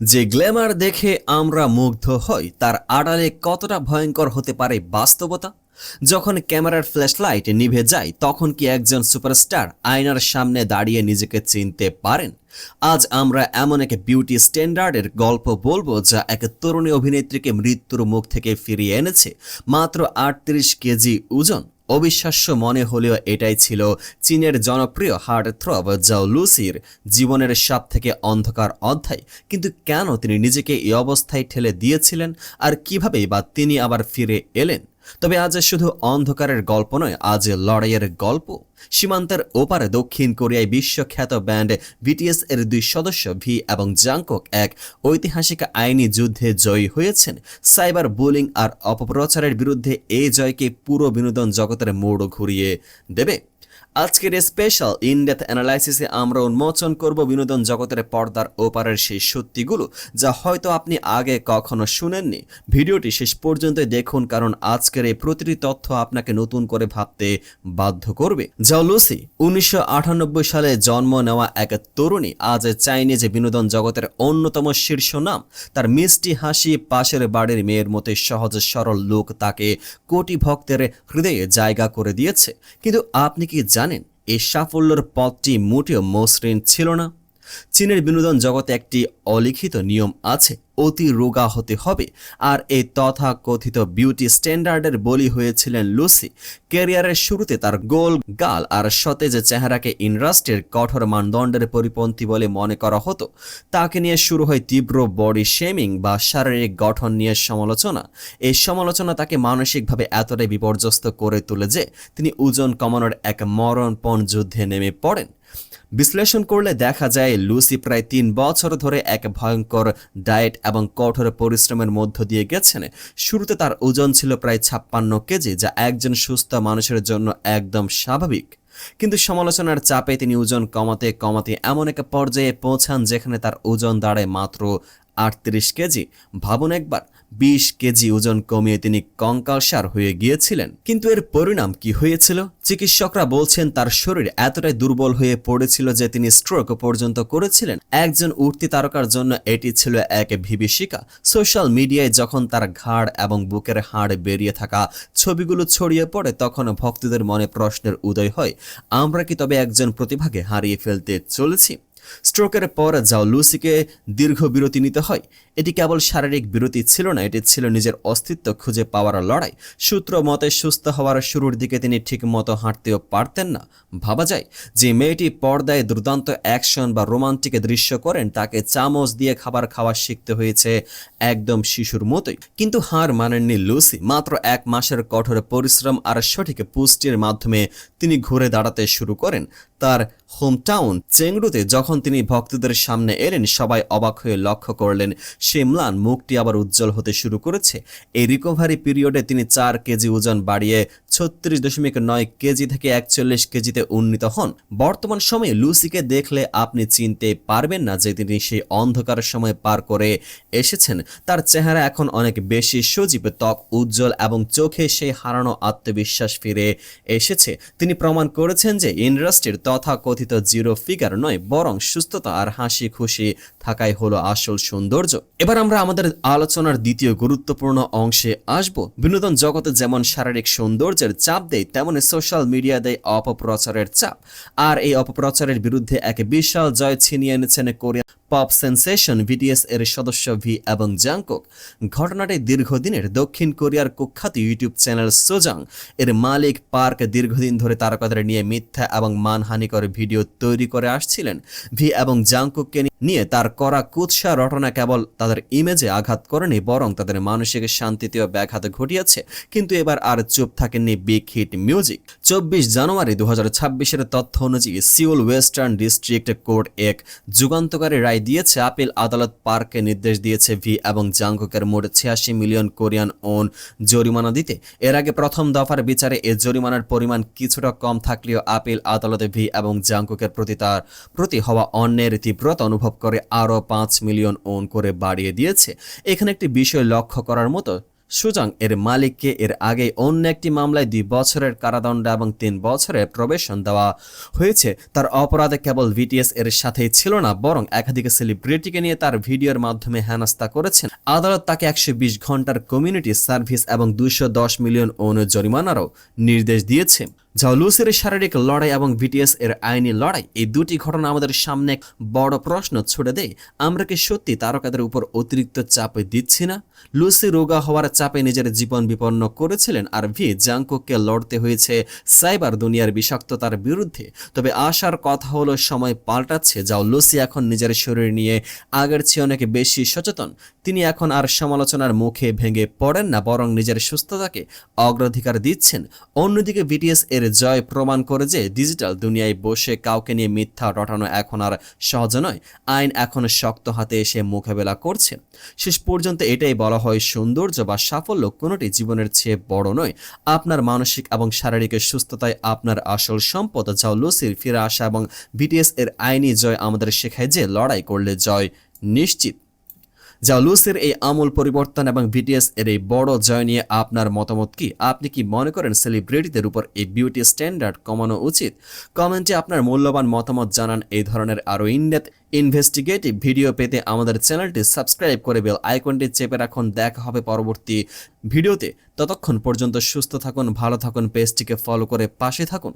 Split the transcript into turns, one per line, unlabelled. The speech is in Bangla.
যে গ্ল্যামার দেখে আমরা মুগ্ধ হই, তার আড়ালে কতটা ভয়ঙ্কর হতে পারে বাস্তবতা? যখন ক্যামেরার ফ্ল্যাশলাইট নিভে যায়, তখন কি একজন সুপারস্টার আয়নার সামনে দাঁড়িয়ে নিজেকে চিনতে পারেন? আজ আমরা এমন এক বিউটি স্ট্যান্ডার্ডের গল্প বলব, যা এক তরুণী অভিনেত্রীকে মৃত্যুর মুখ থেকে ফিরিয়ে এনেছে, মাত্র আটত্রিশ কেজি ওজন। অবিশ্বাস্য মনে হলেও এটাই ছিল চীনের জনপ্রিয় হার্ট থ্রব জাও লুসির জীবনের সব থেকে অন্ধকার অধ্যায়। কিন্তু কেন তিনি নিজেকে এই অবস্থায় ঠেলে দিয়েছিলেন? আর কিভাবেই বা তিনি আবার ফিরে এলেন? তবে আজ শুধু অন্ধকারের গল্প নয়, আজ লড়াইয়ের গল্প। সীমান্তের ওপারে দক্ষিণ কোরিয়ায় বিশ্বখ্যাত ব্যান্ড বিটিএস এর দুই সদস্য ভি এবং জাংকক এক ঐতিহাসিক আইনি যুদ্ধে জয়ী হয়েছেন। সাইবার বুলিং আর অপপ্রচারের বিরুদ্ধে এই জয়কে পুরো বিনোদন জগতের মোড় ঘুরিয়ে দেবে। আজকের স্পেশাল ইনডেথ অ্যানালাইসিসে আমরা উন্মোচন করব বিনোদন জগতের পর্দার ওপারের সেই সত্যিগুলো, যা হয়তো আপনি আগে কখনো শুনেননি। ভিডিওটি শেষ পর্যন্ত দেখুন, কারণ আজকের এই প্রতিটি তথ্য আপনাকে নতুন করে ভাবতে বাধ্য করবে। যা লুসি, উনিশশো আটানব্বই সালে জন্ম নেওয়া এক তরুণী, আজ চাইনিজ বিনোদন জগতের অন্যতম শীর্ষ নাম। তার মিষ্টি হাসি পাশের বাড়ির মেয়ের মতো সহজ সরল লোক তাকে কোটি ভক্তের হৃদয়ে জায়গা করে দিয়েছে। কিন্তু আপনি কি জানেন এই সাফল্যের পথটি মোটেও মসৃণ ছিল না। চীনের বিনোদন জগতে একটি অলিখিত নিয়ম আছে, অতি রোগা হতে হবে। আর এই তথা কথিত বিউটি স্ট্যান্ডার্ডের বলি হয়েছিলেন লুসি। ক্যারিয়ারের শুরুতে তার গোল গাল আর সতেজ চেহারাকে ইন্ডাস্ট্রির কঠোর মানদণ্ডের পরিপন্থী বলে মনে করা হতো। তাকে নিয়ে শুরু হয় তীব্র বডি শেমিং বা শারীরিক গঠন নিয়ে সমালোচনা। এই সমালোচনা তাকে মানসিকভাবে এতটাই বিপর্যস্ত করে তোলে যে তিনি ওজন কমানোর এক মরণপণ যুদ্ধে নেমে পড়েন। বিশ্লেষণ করলে দেখা যায় লুসি প্রায় তিন বছর ধরে এক ভয়ঙ্কর ডায়েট এবং কঠোর পরিশ্রমের মধ্য দিয়ে গেছেন। শুরুতে তার ওজন ছিল প্রায় ছাপ্পান্ন কেজি, যা একজন সুস্থ মানুষের জন্য একদম স্বাভাবিক। কিন্তু সমালোচনার চাপে তিনি ওজন কমাতে কমাতে এমন এক পর্যায়ে পৌঁছান যেখানে তার ওজন দাঁড়ায় মাত্র আটত্রিশ কেজি। ভাবুন একবার, বিশ কেজি ওজন কমিয়ে তিনি কঙ্কালসার হয়ে গিয়েছিলেন। কিন্তু এর পরিণাম কি হয়েছিল? চিকিৎসকরা বলছেন তার শরীর এতটাই দুর্বল হয়ে পড়েছিল যে তিনি স্ট্রোক পর্যন্ত করেছিলেন। একজন উঠতি তারকার জন্য এটি ছিল এক বিভীষিকা সোশ্যাল মিডিয়ায় যখন তার ঘাড় এবং বুকের হাড় বেরিয়ে থাকা ছবিগুলো ছড়িয়ে পড়ে, তখন ভক্তদের মনে প্রশ্নের উদয় হয়, আমরা কি তবে একজন প্রতিভাকে হারিয়ে ফেলতে চলেছি? স্ট্রোকের পর যাও লুসিকে দীর্ঘ বিরতি নিতে হয়। এটি কেবল শারীরিক বিরতি ছিল না, এটি ছিল নিজের অস্তিত্ব খুঁজে পাওয়ার লড়াই। সূত্র মতে, সুস্থ হওয়ার শুরুর দিকে তিনি ঠিক মতো হাঁটতেও পারতেন না। ভাবা যায় যে মেয়েটি পর্দায় দুর্দান্ত অ্যাকশন বা রোমান্টিক দৃশ্য করেন, তাকে চামচ দিয়ে খাবার খাওয়া শিখতে হয়েছে একদম শিশুর মতোই। কিন্তু হার মানেননি লুসি। মাত্র এক মাসের কঠোর পরিশ্রম আর সঠিক পুষ্টির মাধ্যমে তিনি ঘুরে দাঁড়াতে শুরু করেন। তার হোমটাউন চেংড়ুতে যখন তিনি ভক্তদের সামনে এলেন, সবাই অবাক হয়ে লক্ষ্য করলেন সে ম্লান মুখটি আবার উজ্জ্বল হতে শুরু করেছে। এই রিকভারি পিরিয়ডে তিনি চার কেজি ওজন বাড়িয়ে ছত্রিশ দশমিক নয় কেজি থেকে একচল্লিশ কেজিতে উন্নীত হন। বর্তমান সময়ে লুসিকে দেখলে আপনি চিনতে পারবেন না যে তিনি সেই অন্ধকার সময় পার করে এসেছেন। তার চেহারা এখন অনেক বেশি সজীব, ত্বক উজ্জ্বল এবং চোখে সেই হারানো আত্মবিশ্বাস ফিরে এসেছে। তিনি প্রমাণ করেছেন যে ইন্ডাস্ট্রির তথাকথিত জিরো ফিগার নয়, বরং সুস্থতা আর হাসি খুশি থাকাই হলো আসল সৌন্দর্য। এবার আমরা আমাদের আলোচনার দ্বিতীয় গুরুত্বপূর্ণ অংশে আসব। বিনোদন জগতে যেমন শারীরিক সৌন্দর্যের চাপ দেয়, তেমনি সোশ্যাল মিডিয়া দেয় অপপ্রচারের চাপ। আর এই অপপ্রচারের বিরুদ্ধে এক বিশাল জয় ছিনিয়ে এনেছেন কোরিয়া পপ সেন্সেশন ভিডিএস এর সদস্য ভি এবং জাংকক ঘটনাটি দীর্ঘদিনের দক্ষিণ কোরিয়ার কুখ্যাত ইউটিউব চ্যানেল সোজাং এর মালিক পার্ক দীর্ঘদিন ধরে তারকাদের নিয়ে মিথ্যা এবং মানহানিকর ভিডিও তৈরি করে আসছিলেন। ভি এবং জাংকুককে নিয়ে তার করা কুৎসা রটনা কেবল তাদের ইমেজে আঘাত করেনি, বরং তাদের মানসিক শান্তিতেও ব্যাঘাত ঘটিয়েছে। কিন্তু এবার আর চুপ থাকেননি বিগ হিট মিউজিক চব্বিশ জানুয়ারি দু হাজার তথ্য অনুযায়ী সিউল ওয়েস্টার্ন ডিস্ট্রিক্ট কোর্ট এক যুগান্তকারী রায় দিয়েছে। আপিল আদালত পার্কে নির্দেশ দিয়েছে ভি এবং জাংকুকের মোট ছিয়াশি মিলিয়ন কোরিয়ান ওন জরিমানা দিতে। এর আগে প্রথম দফার বিচারে এ জরিমানার পরিমাণ কিছুটা কম থাকলেও আপিল আদালতে ভি এবং জাংকুকের প্রতি তার প্রতি হওয়া অন্যের তীব্রতা অনুভব করে আরও পাঁচ মিলিয়ন ওন করে বাড়িয়ে দিয়েছে। এখানে একটি বিষয় লক্ষ্য করার মতো সুজং এর মালিককে এর আগে অন্য একটি মামলায় দুই বছরের কারাদণ্ড এবং তিন বছরের প্রবেশন দেওয়া হয়েছে। তার অপরাধে কেবল ভিটিএস এর সাথেই ছিল না, বরং একাধিক সেলিব্রিটিকে নিয়ে তার ভিডিওর মাধ্যমে হেনস্থা করেছেন। আদালত তাকে একশো বিশ ঘণ্টার কমিউনিটি সার্ভিস এবং দশ মিলিয়ন ওন জরিমানারও নির্দেশ দিয়েছে। জাউলুসের শারীরিক লড়াই এবং বিটিএস এর আইনি লড়াই, এই দুটি ঘটনা আমাদের সামনে এক বড় প্রশ্ন ছুড়ে দেয়। আমরা কি সত্যি তারকাদের উপর অতিরিক্ত চাপ দিচ্ছি না? লুসি রোগা হওয়ার চাপে নিজের জীবন বিপন্ন করেছিলেন আর ভি জাংকুককে লড়তে হয়েছে সাইবার দুনিয়ার বিষাক্ততার বিরুদ্ধে। তবে আশার কথা হলো, সময় পাল্টাচ্ছে যাও লুসি এখন নিজের শরীর নিয়ে আগের চেয়ে অনেক বেশি সচেতন। তিনি এখন আর সমালোচনার মুখে ভেঙে পড়েন না, বরং নিজের সুস্থতাকে অগ্রাধিকার দিচ্ছেন। অন্যদিকে বিটিএস এর জয় প্রমাণ করে যে ডিজিটাল দুনিয়ায় বসে কাউকে নিয়ে মিথ্যা রটানো এখন আর সহজ নয়। আইন এখন শক্ত হাতে এসে মোকাবেলা করছে। শেষ পর্যন্ত এটাই বলা হয় সৌন্দর্য বা সাফল্য, কোনোটি জীবনের চেয়ে বড় নয়। আপনার মানসিক এবং শারীরিক সুস্থতায় আপনার আসল সম্পদ যাও লুসির ফিরে আসা এবং বিটিএস এর আইনি জয় আমাদের শেখায় যে লড়াই করলে জয় নিশ্চিত। জালুসের এই আমূল পরিবর্তন এবং বিটিএস এর এই বড় জয় নিয়ে আপনার মতামত কি? আপনি কি মনে করেন সেলিব্রিটিদের উপর এই বিউটি স্ট্যান্ডার্ড কমানো উচিত? কমেন্টে আপনার মূল্যবান মতামত জানান। এই ধরনের আরও ইনডেপ ইনভেস্টিগেটিভ ভিডিও পেতে আমাদের চ্যানেলটি সাবস্ক্রাইব করে বেল আইকনটি চেপে রাখুন। দেখা হবে পরবর্তী ভিডিওতে। ততক্ষণ পর্যন্ত সুস্থ থাকুন, ভালো থাকুন, পেজটিকে ফলো করে পাশে থাকুন।